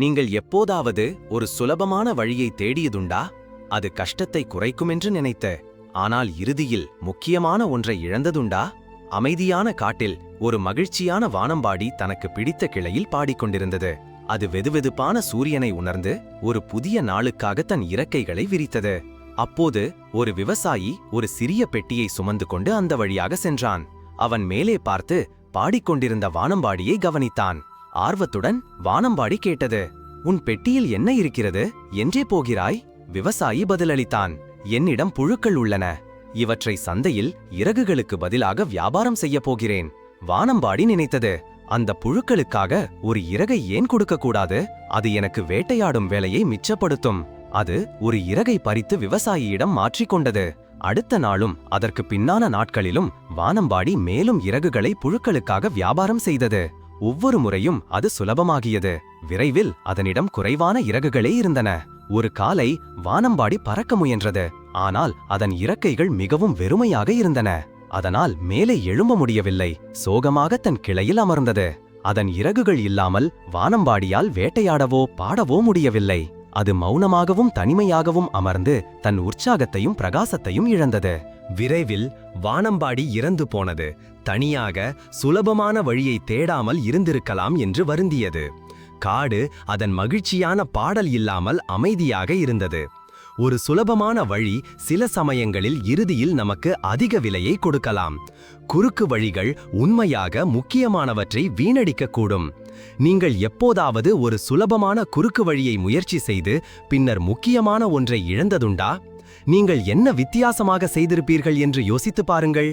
நீங்கள் எப்போதாவது ஒரு சுலபமான வழியை தேடியதுண்டா? அது கஷ்டத்தை குறைக்குமென்று நினைத்த ஆனால் இறுதியில் முக்கியமான ஒன்றை இழந்ததுண்டா? அமைதியான காட்டில் ஒரு மகிழ்ச்சியான வானம்பாடி தனக்கு பிடித்த கிளையில் பாடிக்கொண்டிருந்தது. அது வெதுவெதுப்பான சூரியனை உணர்ந்து ஒரு புதிய நாளுக்காக தன் இறக்கைகளை விரித்தது. அப்போது ஒரு விவசாயி ஒரு சிறிய பெட்டியை சுமந்து கொண்டு அந்த வழியாக சென்றான். அவன் மேலே பார்த்து பாடிக்கொண்டிருந்த வானம்பாடியை கவனித்தான். ஆர்வத்துடன் வானம்பாடி கேட்டது. உன் பெட்டியில் என்ன இருக்கிறது? என்றே போகிறாய்? விவசாயி பதிலளித்தான். என்னிடம் புழுக்கள் உள்ளன. இவற்றை சந்தையில் இறகுகளுக்கு பதிலாக வியாபாரம் செய்யப் போகிறேன். வானம்பாடி நினைத்தது. அந்த புழுக்களுக்காக ஒரு இறகை ஏன் கொடுக்கக்கூடாது? அது எனக்கு வேட்டையாடும் வேலையை மிச்சப்படுத்தும். அது ஒரு இறகை பறித்து விவசாயியிடம் மாற்றிக்கொண்டது அடுத்த நாளும் அதற்கு பின்னான நாட்களிலும் வானம்பாடி மேலும் இறகுகளை புழுக்களுக்காக வியாபாரம் செய்தது. ஒவ்வொரு முறையும் அது சுலபமாகியது. விரைவில் அதனிடம் குறைவான இறகுகளே இருந்தன. ஒரு காலை வானம்பாடி பறக்க முயன்றது. ஆனால் அதன் இறக்கைகள் மிகவும் வெறுமையாக இருந்தன. அதனால் மேலே எழும்ப முடியவில்லை. சோகமாக தன் கிளையில் அமர்ந்தது. அதன் இறகுகள் இல்லாமல் வானம்பாடியால் வேட்டையாடவோ பாடவோ முடியவில்லை. அது மௌனமாகவும் தனிமையாகவும் அமர்ந்து தன் உற்சாகத்தையும் பிரகாசத்தையும் இழந்தது. விரைவில் வானம்பாடி இறந்து போனது. தனியாக சுலபமான வழியை தேடாமல் இருந்திருக்கலாம் என்று வருந்தியது. காடு அதன் மகிழ்ச்சியான பாடல் இல்லாமல் அமைதியாக இருந்தது. ஒரு சுலபமான வழி சில சமயங்களில் இறுதியில் நமக்கு அதிக விலையை கொடுக்கலாம். குறுக்கு வழிகள் உண்மையாக முக்கியமானவற்றை வீணடிக்கக்கூடும். நீங்கள் எப்போதாவது ஒரு சுலபமான குறுக்கு வழியை முயற்சி செய்து பின்னர் முக்கியமான ஒன்றை இழந்ததுண்டா? நீங்கள் என்ன வித்தியாசமாக செய்திருப்பீர்கள் என்று யோசித்துப் பாருங்கள்.